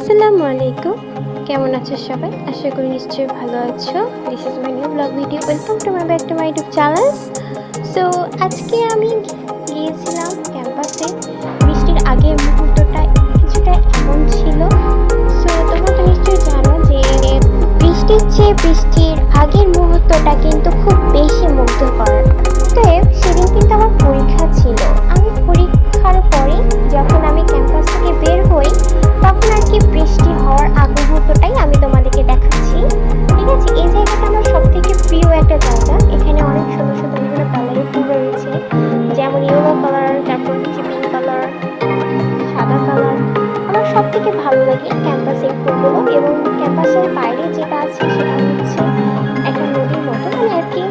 আসসালামু আলাইকুম কেমন আছো সবাই? আশা করি নিশ্চয়ই ভালো আছো। This is my new blog video welcome to my back to my YouTube channel so আজকে আমি গিয়েছিলাম ক্যাম্পাসে বৃষ্টির আগের মুহূর্তটা সব থেকে ভালো লাগে ক্যাম্পাসের ফুলগুলো এবং ক্যাম্পাসের বাইরে যেটা আছে সেটা হচ্ছে একটা নদীর মতো মানে আর কি।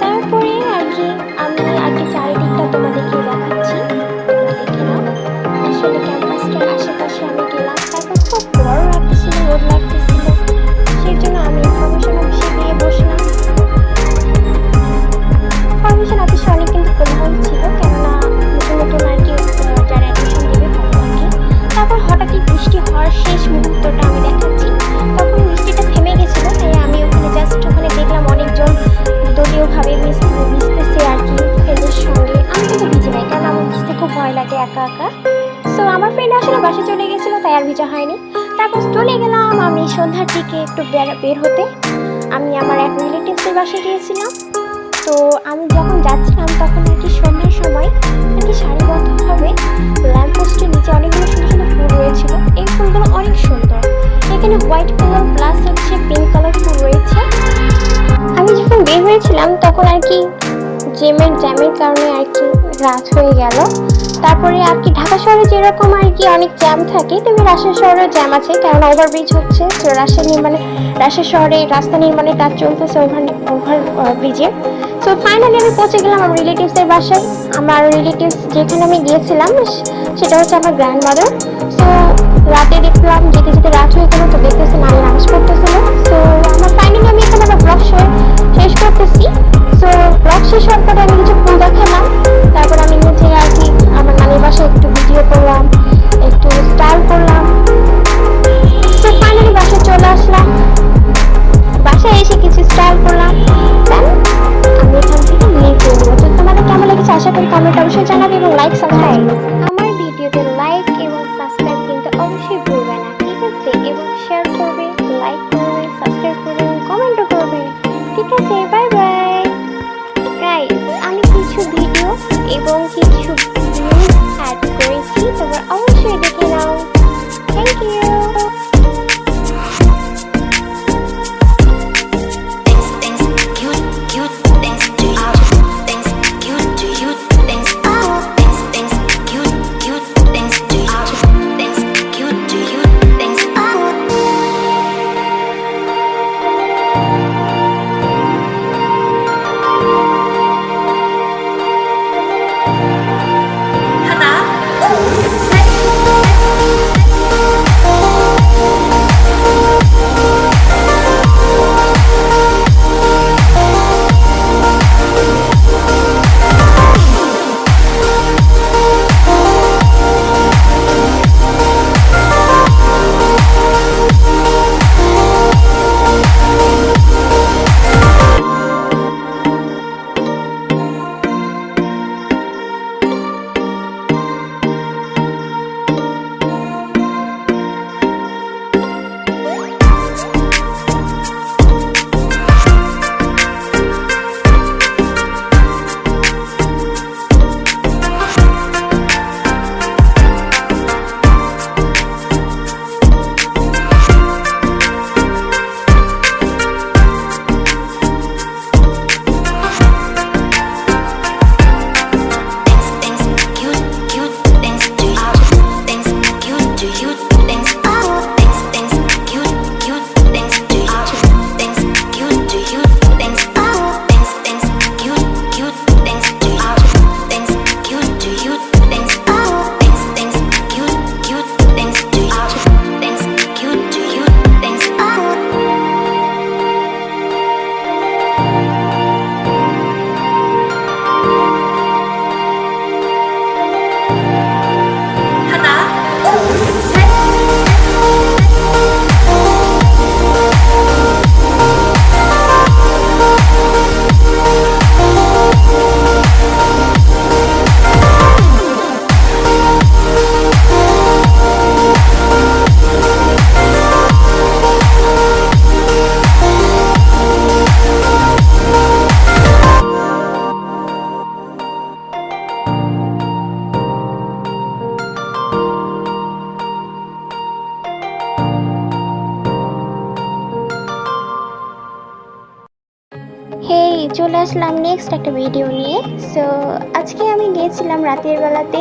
তারপরে আর কি আমি আর কি চারিদিকটা তোমাদেরকে দেখাচ্ছি। দেখে নাও। আসলে ক্যাম্পাসটার আশেপাশে বৃষ্টি শেষ মুহূর্তটা আমি দেখাচ্ছি। তখন বৃষ্টিটা থেমে গেছিল, তাই আমি ওখানে জাস্ট ওখানে দেখলাম অনেকজন দলীয়ভাবে মিশ- মিশতেছে আর কি ফ্রেন্ডের সঙ্গে। আমি কিন্তু ভিজে নাই কারণ আমার ভিজতে খুব ভয় লাগে একা একা। সো আমার ফ্রেন্ড আসলে বাসে চলে গেছিল, তাই আর ভিজা হয়নি। তারপর চলে গেলাম আমি সন্ধ্যার দিকে একটু বের হতে। আমি আমার এক রিলেটিভসের বাসায় গিয়েছিলাম। তো আমি যখন যাচ্ছিলাম তখন আর কি সন্ধ্যার সময় আর কি সারিবদ্ধভাবে ল্যাম্প পোস্টের নিচে অনেকগুলো তখন আর কি জ্যামের জ্যামের কারণে আর কি রাত হয়ে গেল। তারপরে আর কি ঢাকা শহরে যেরকম আর কি অনেক জ্যাম থাকে, তেমনি রাজশাহী শহরেও জ্যাম আছে, কারণ ওভারব্রিজ হচ্ছে। তো রাজশাহী নির্মাণে রাজশাহী শহরে রাস্তা নির্মাণের কাজ চলতেছে ওভার ওভার ব্রিজে সো ফাইনালি আমি পৌঁছে গেলাম আমার রিলেটিভসের বাসায়। আমার রিলেটিভস যেখানে আমি গিয়েছিলাম, সেটা হচ্ছে আমার গ্র্যান্ড মাদার সো রাতে দেখলাম যেতে যেতে রাত হয়ে গেলো, তো দেখতেছি নানি নামাজ পড়তেছিল সো আমার ফাইনালি আমি এখানে আমার ব্লগ শেষ করতেছি। সো ব্লগ শেষ হওয়ার পরে আমি কিছু ফুল দেখালাম তারপর আমি নিজে আর কি আমার নানির বাসায় একটু ভিডিও করলাম। চলে আসলাম নেক্সট একটা ভিডিও নিয়ে। সো আজকে আমি গিয়েছিলাম রাতের বেলাতে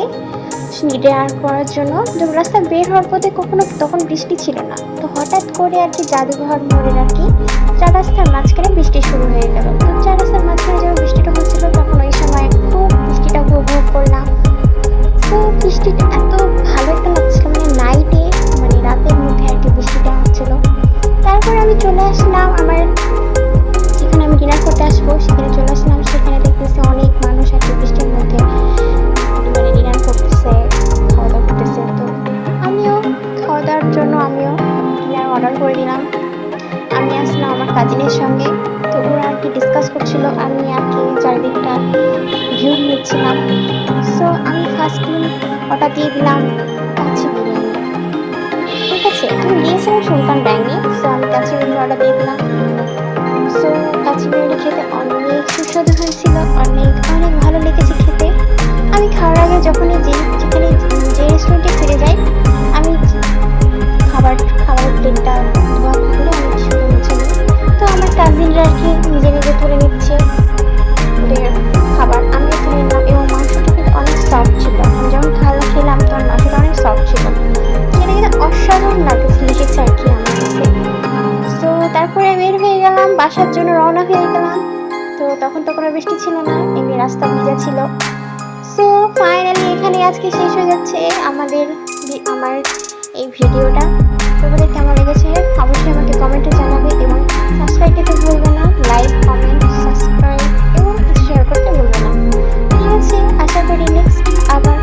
ডিনার করার জন্য। তো রাস্তা বের হওয়ার পথে কখনো তখন বৃষ্টি ছিল না। তো হঠাৎ করে আর কি জাদুঘর মোড়ের আর কি চার রাস্তার মাঝখানে বৃষ্টি শুরু হয়ে গেল। তো চার রাস্তার মাঝখানে যখন বৃষ্টিটা হচ্ছিল, তখন ওই সময় খুব বৃষ্টিটা উপভোগ করলাম। তো বৃষ্টিটা এত কাজিনের সঙ্গে। তো ওরা আর কি ডিসকাস করছিল, আমি আর কি চারিদিকটা ভিউ নিচ্ছিলাম। সো আমি ফার্স্ট অর্ডার দিয়ে দিলাম কাচ্চি বিরিয়ানি। ঠিক আছে, আমি দিয়েছিলাম সুলতান ডাইনি সো আমি কাচ্চি বিরিয়ানি অর্ডার দিয়ে দিলাম। সো কাচ্চি বিরিয়ানি খেতে অনেক সুস্বাদু হয়েছিল, অনেক অনেক ভালো লেগেছে খেতে। আমি খাওয়ার আগে যখনই যে যেখানে যে বৃষ্টি ছিল না, এমনি রাস্তা ভিজা ছিল। সো ফাইনালি এখানে আজকে শেষ হয়ে যাচ্ছে আমাদের আমার এই ভিডিওটা। তোমাদের কেমন লেগেছে? অবশ্যই আমাকে কমেন্টে জানাবে এবং সাবস্ক্রাইব করতে ভুলবে না। লাইক কমেন্ট সাবস্ক্রাইব এবং শেয়ার করতে ভুলবে না। আশা করি নেক্সট আবার